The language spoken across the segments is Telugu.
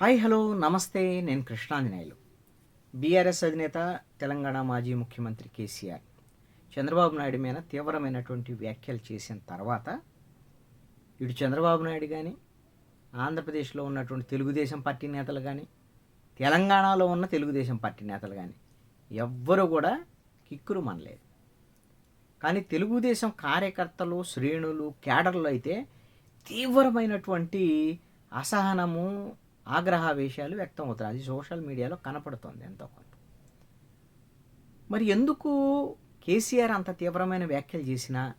హాయ్ హలో నమస్తే నేను కృష్ణాంజనేయులు. బీఆర్ఎస్ అధినేత తెలంగాణ మాజీ ముఖ్యమంత్రి కేసీఆర్. చంద్రబాబు నాయుడు మీద తీవ్రమైనటువంటి వ్యాఖ్యలు చేసిన తర్వాత ఇటు చంద్రబాబు నాయుడు కానీ ఆంధ్రప్రదేశ్లో ఉన్నటువంటి తెలుగుదేశం పార్టీ నేతలు కానీ తెలంగాణలో ఉన్న తెలుగుదేశం పార్టీ నేతలు కానీ ఎవ్వరూ కూడా కిక్కురు మనలేదు. కానీ తెలుగుదేశం కార్యకర్తలు శ్రేణులు కేడర్లు అయితే తీవ్రమైనటువంటి అసహనము ఆగ్రహావేశాలు వ్యక్తం అవుతారు అది సోషల్ మీడియాలో కనపడుతుంది ఎంతో కొంత. మరి ఎందుకు కేసీఆర్ అంత తీవ్రమైన వ్యాఖ్యలు చేసినా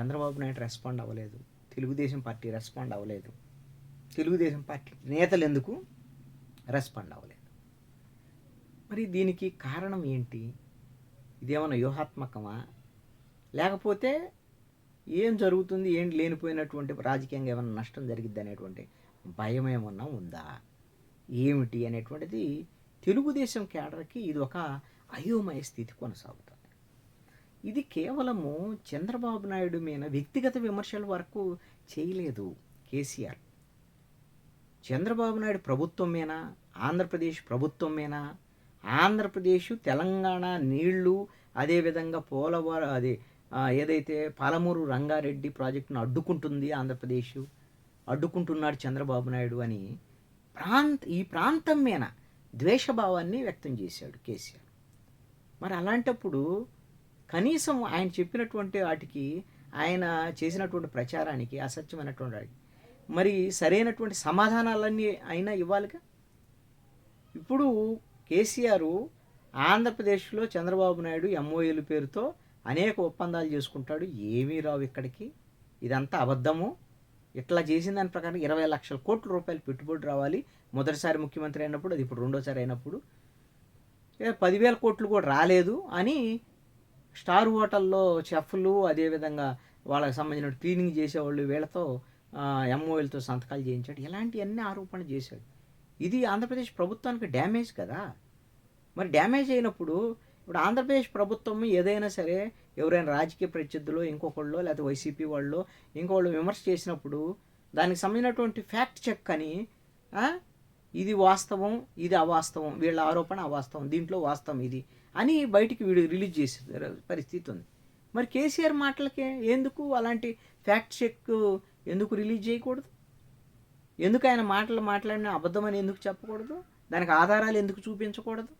చంద్రబాబు నాయుడు రెస్పాండ్ అవ్వలేదు? తెలుగుదేశం పార్టీ రెస్పాండ్ అవ్వలేదు. తెలుగుదేశం పార్టీ నేతలు ఎందుకు రెస్పాండ్ అవ్వలేదు? మరి దీనికి కారణం ఏంటి? ఇదేమన్నా వ్యూహాత్మకమా? లేకపోతే ఏం జరుగుతుంది? ఏం లేనిపోయినటువంటి రాజకీయంగా ఏమైనా నష్టం జరిగిద్ది అనేటువంటి భయం ఏమన్నా ఉందా? ఏమిటి అనేటువంటిది తెలుగుదేశం కేడర్కి ఇది ఒక అయోమయ స్థితి కొనసాగుతుంది. ఇది కేవలము చంద్రబాబు నాయుడు మీద వ్యక్తిగత విమర్శల వరకు చేయలేదు కేసీఆర్. చంద్రబాబు నాయుడు ప్రభుత్వం మీద ఆంధ్రప్రదేశ్ ప్రభుత్వం మీద ఆంధ్రప్రదేశ్ తెలంగాణ నీళ్ళు అదేవిధంగా పోలవరం అది ఏదైతే పాలమూరు రంగారెడ్డి ప్రాజెక్టును అడ్డుకుంటుంది ఆంధ్రప్రదేశ్ అడ్డుకుంటున్నాడు చంద్రబాబు నాయుడు అని ప్రాంత ఈ ప్రాంతం మీద ద్వేషభావాన్ని వ్యక్తం చేశాడు కేసీఆర్. మరి అలాంటప్పుడు కనీసం ఆయన చెప్పినటువంటి వాటికి ఆయన చేసినటువంటి ప్రచారానికి అసత్యమైనటువంటి వాటికి మరి సరైనటువంటి సమాధానాలన్నీ అయినా ఇవ్వాలిగా ఇప్పుడు కేసీఆర్ ఆంధ్రప్రదేశ్లో చంద్రబాబు నాయుడు ఎంఓఏల పేరుతో అనేక ఒప్పందాలు చేసుకుంటాడు. ఏమీ రావు ఇక్కడికి. ఇదంతా అబద్ధము. ఇట్లా చేసిన దాని ప్రకారం ఇరవై లక్షల కోట్ల రూపాయలు పెట్టుబడి రావాలి. మొదటిసారి ముఖ్యమంత్రి అయినప్పుడు అది ఇప్పుడు రెండోసారి అయినప్పుడు. పదివేల కోట్లు కూడా రాలేదు అని స్టార్ హోటల్లో చెఫ్లు అదేవిధంగా వాళ్ళకి సంబంధించిన క్లీనింగ్ చేసేవాళ్ళు వీళ్ళతో ఎంఓఎల్తో సంతకాలు చేయించాడు. ఇలాంటివన్నీ ఆరోపణ చేశాడు. ఇది ఆంధ్రప్రదేశ్ ప్రభుత్వానికి డ్యామేజ్ కదా. మరి డ్యామేజ్ అయినప్పుడు ఇప్పుడు ఆంధ్రప్రదేశ్ ప్రభుత్వం ఏదైనా సరే ఎవరైనా రాజకీయ ప్రత్యర్థులు ఇంకొకళ్ళు లేకపోతే వైసీపీ వాళ్ళు ఇంకొకళ్ళు విమర్శ చేసినప్పుడు దానికి సంబంధించినటువంటి ఫ్యాక్ట్ చెక్ అని ఇది వాస్తవం ఇది అవాస్తవం వీళ్ళ ఆరోపణ అవాస్తవం దీంట్లో వాస్తవం ఇది అని బయటికి వీడు రిలీజ్ చేసే పరిస్థితి ఉంది. మరి కేసీఆర్ మాటలకే ఎందుకు అలాంటి ఫ్యాక్ట్ చెక్ ఎందుకు రిలీజ్ చేయకూడదు? ఎందుకు ఆయన మాటలు మాట్లాడిన అబద్ధమని ఎందుకు చెప్పకూడదు? దానికి ఆధారాలు ఎందుకు చూపించకూడదు?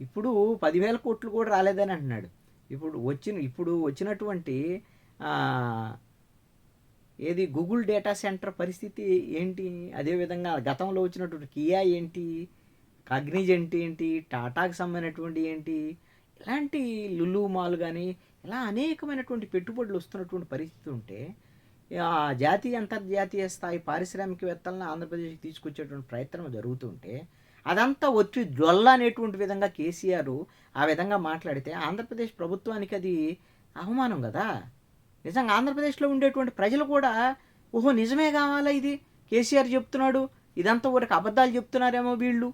ఇప్పుడు పదివేల కోట్లు కూడా రాలేదని అంటున్నాడు. ఇప్పుడు వచ్చిన ఇప్పుడు వచ్చినటువంటి ఏది గూగుల్ డేటా సెంటర్ పరిస్థితి ఏంటి? అదేవిధంగా గతంలో వచ్చినటువంటి కియా ఏంటి? కాగ్నిజెంట్ ఏంటి టాటాకు సంబంధించినటువంటి ఏంటి? ఇలాంటి లులు మాల్ కానీ ఇలా అనేకమైనటువంటి పెట్టుబడులు వస్తున్నటువంటి పరిస్థితి ఉంటే ఆ జాతీయ అంతర్జాతీయ స్థాయి పారిశ్రామికవేత్తలను ఆంధ్రప్రదేశ్కి తీసుకొచ్చేటువంటి ప్రయత్నం జరుగుతుంటే అదంతా వచ్చి జ్వల్ల అనేటువంటి విధంగా కేసీఆర్ ఆ విధంగా మాట్లాడితే ఆంధ్రప్రదేశ్ ప్రభుత్వానికి అది అవమానం కదా? నిజంగా ఆంధ్రప్రదేశ్లో ఉండేటువంటి ప్రజలు కూడా ఓహో నిజమే కావాలా ఇది? కేసీఆర్ చెప్తున్నాడు ఇదంతా ఊరికి అబద్ధాలు చెప్తున్నారేమో వీళ్ళు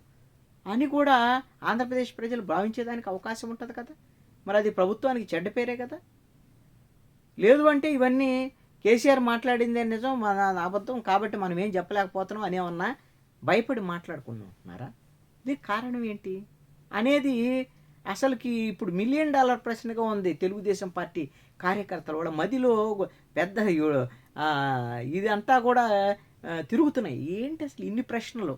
అని కూడా ఆంధ్రప్రదేశ్ ప్రజలు భావించేదానికి అవకాశం ఉంటుంది కదా? మరి అది ప్రభుత్వానికి చెడ్డ పేరే కదా? లేదు అంటే ఇవన్నీ కేసీఆర్ మాట్లాడిందే నిజం మన అబద్ధం కాబట్టి మనం ఏం చెప్పలేకపోతున్నాం అనేమన్నా భయపడి మాట్లాడుకుంటున్నారా దీనికి కారణం ఏంటి? అనేది అసలుకి ఇప్పుడు మిలియన్ డాలర్ ప్రశ్నగా ఉంది. తెలుగుదేశం పార్టీ కార్యకర్తలు కూడా మదిలో పెద్ద ఇదంతా కూడా తిరుగుతున్నాయి. ఏంటి అసలు ఇన్ని ప్రశ్నలు?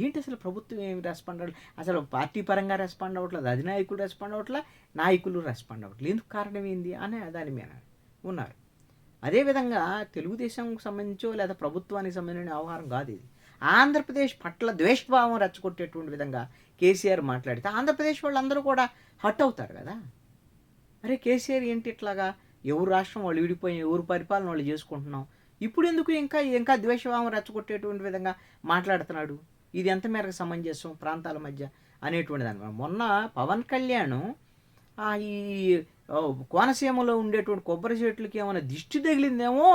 ఏంటి అసలు ప్రభుత్వం ఏమి రెస్పాండ్ అవ్వట్లేదు అసలు పార్టీ పరంగా రెస్పాండ్ అవ్వట్లేదు అధినాయకులు రెస్పాండ్ అవ్వట్లేదు నాయకులు రెస్పాండ్ అవ్వట్లేదు ఎందుకు కారణం ఏంది అనే దాని మీద ఉన్నారు. అదేవిధంగా తెలుగుదేశంకు సంబంధించో లేదా ప్రభుత్వానికి సంబంధించిన వ్యవహారం కాదు ఇది. ఆంధ్రప్రదేశ్ పట్ల ద్వేషభావం రెచ్చగొట్టేటువంటి విధంగా కేసీఆర్ మాట్లాడితే ఆంధ్రప్రదేశ్ వాళ్ళందరూ కూడా హట్ అవుతారు కదా. అరే కేసీఆర్ ఏంటి ఇట్లాగా? ఎవరు రాష్ట్రం వాళ్ళు విడిపోయి ఎవరు పరిపాలన వాళ్ళు చేసుకుంటున్నాం? ఇప్పుడు ఎందుకు ఇంకా ఇంకా ద్వేషభావం రెచ్చగొట్టేటువంటి విధంగా మాట్లాడుతున్నాడు? ఇది ఎంత మేరకు సమంజసం ప్రాంతాల మధ్య అనేటువంటి దాని మొన్న పవన్ కళ్యాణ్ ఈ కోనసీమలో ఉండేటువంటి కొబ్బరి చెట్లకి ఏమైనా దిష్టి తగిలిందేమో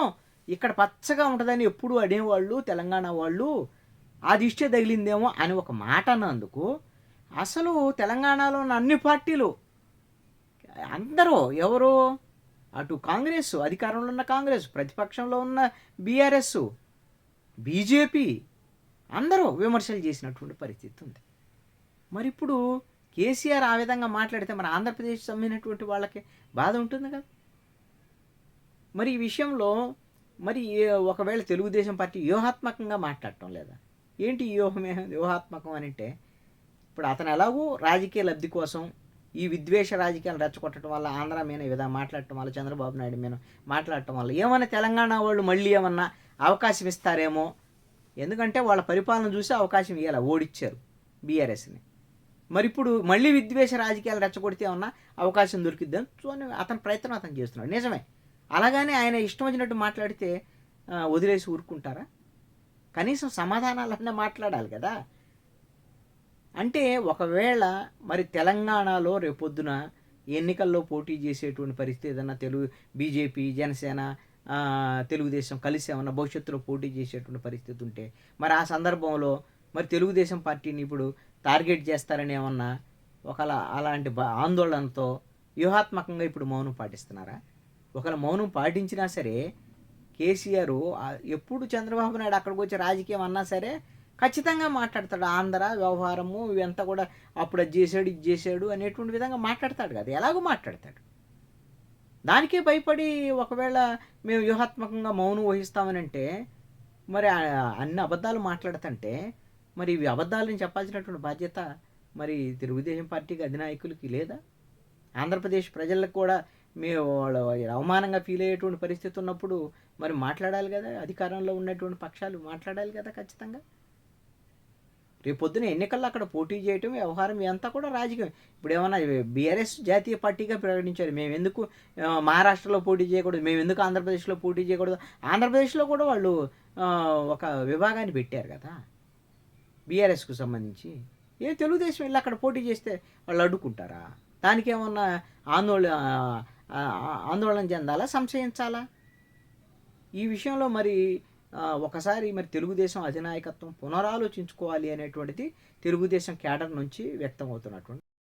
ఇక్కడ పచ్చగా ఉంటుందని ఎప్పుడు అనేవాళ్ళు తెలంగాణ వాళ్ళు ఆ దిష్టే తగిలిందేమో అని ఒక మాట అన్నందుకు అసలు తెలంగాణలో ఉన్న అన్ని పార్టీలు అందరూ ఎవరు? అటు కాంగ్రెస్ అధికారంలో ఉన్న కాంగ్రెస్ ప్రతిపక్షంలో ఉన్న బీఆర్ఎస్ బీజేపీ అందరూ విమర్శలు చేసినటువంటి పరిస్థితి ఉంది. మరి ఇప్పుడు కేసీఆర్ ఆ విధంగా మాట్లాడితే మరి ఆంధ్రప్రదేశ్ సమ్మినటువంటి వాళ్ళకి బాధ ఉంటుంది కదా? మరి ఈ విషయంలో మరి ఏ- ఒకవేళ తెలుగుదేశం పార్టీ వ్యూహాత్మకంగా మాట్లాడటం లేదా? ఏంటి వ్యూహమే? వ్యూహాత్మకం అని అంటే ఇప్పుడు అతను ఎలాగో రాజకీయ లబ్ధి కోసం ఈ విద్వేష రాజకీయాలు రెచ్చగొట్టడం వల్ల ఆంధ్ర మీద ఈ విధంగా మాట్లాడటం వల్ల చంద్రబాబు నాయుడు మీద మాట్లాడటం వల్ల ఏమైనా తెలంగాణ వాళ్ళు మళ్ళీ ఏమన్నా అవకాశం ఇస్తారేమో? ఎందుకంటే వాళ్ళ పరిపాలన చూసి అవకాశం ఇవ్వాలి ఓడిచ్చారు బీఆర్ఎస్ని. మరి ఇప్పుడు మళ్ళీ విద్వేష రాజకీయాలు రెచ్చగొడితే ఏమన్నా అవకాశం దొరికిద్దని చూని అతని ప్రయత్నం అతను చేస్తున్నాడు. నిజమే. అలాగని ఆయన ఇష్టం వచ్చినట్టు మాట్లాడితే వదిలేసి ఊరుకుంటారా? కనీసం సమాధానాలన్నా మాట్లాడాలి కదా? అంటే ఒకవేళ మరి తెలంగాణలో రేపొద్దున ఎన్నికల్లో పోటీ చేసేటువంటి పరిస్థితి ఏదన్నా తెలుగు బీజేపీ జనసేన తెలుగుదేశం కలిసి ఏమన్నా భవిష్యత్తులో పోటీ చేసేటువంటి పరిస్థితి ఉంటే మరి ఆ సందర్భంలో మరి తెలుగుదేశం పార్టీని ఇప్పుడు టార్గెట్ చేస్తారని ఏమన్నా ఒకలా అలాంటి ఆందోళనతో వ్యూహాత్మకంగా ఇప్పుడు మౌనం పాటిస్తున్నారా? ఒకవేళ మౌనం పాటించినా సరే కేసీఆర్ ఎప్పుడు చంద్రబాబు నాయుడు అక్కడికి వచ్చి రాజకీయం అన్నా సరే ఖచ్చితంగా మాట్లాడతాడు. ఆంధ్ర వ్యవహారము ఇవంతా కూడా అప్పుడు అది చేశాడు ఇది చేశాడు అనేటువంటి విధంగా మాట్లాడతాడు కదా. ఎలాగో మాట్లాడతాడు. దానికే భయపడి ఒకవేళ మేము వ్యూహాత్మకంగా మౌనం వహిస్తామనంటే మరి అన్ని అబద్ధాలు మాట్లాడతంటే మరి ఇవి అబద్ధాలని చెప్పాల్సినటువంటి బాధ్యత మరి తెలుగుదేశం పార్టీకి అధినాయకులకి లేదా? ఆంధ్రప్రదేశ్ ప్రజలకు కూడా మేము వాళ్ళ అవమానంగా ఫీల్ అయ్యేటువంటి పరిస్థితి ఉన్నప్పుడు మరి మాట్లాడాలి కదా? అధికారంలో ఉన్నటువంటి పక్షాలు మాట్లాడాలి కదా ఖచ్చితంగా? రేపొద్దున ఎన్నికల్లో అక్కడ పోటీ చేయటం వ్యవహారం ఇదంతా కూడా రాజకీయం. ఇప్పుడు ఏమన్నా బీఆర్ఎస్ జాతీయ పార్టీగా ప్రకటించారు మేము ఎందుకు మహారాష్ట్రలో పోటీ చేయకూడదు మేము ఎందుకు ఆంధ్రప్రదేశ్లో పోటీ చేయకూడదు? ఆంధ్రప్రదేశ్లో కూడా వాళ్ళు ఒక విభాగాన్ని పెట్టారు కదా? బీఆర్ఎస్కు సంబంధించి. ఏ తెలుగుదేశం వెళ్ళి అక్కడ పోటీ చేస్తే వాళ్ళు అడ్డుకుంటారా? దానికి ఏమన్నా ఆందోళన ఆందోళన చెందాలా? సంశయించాలా? ఈ విషయంలో మరి ఒకసారి మరి తెలుగుదేశం అధినాయకత్వం పునరాలోచించుకోవాలి అనేటువంటిది తెలుగుదేశం కేడర్ నుంచి వ్యక్తం అవుతున్నటువంటి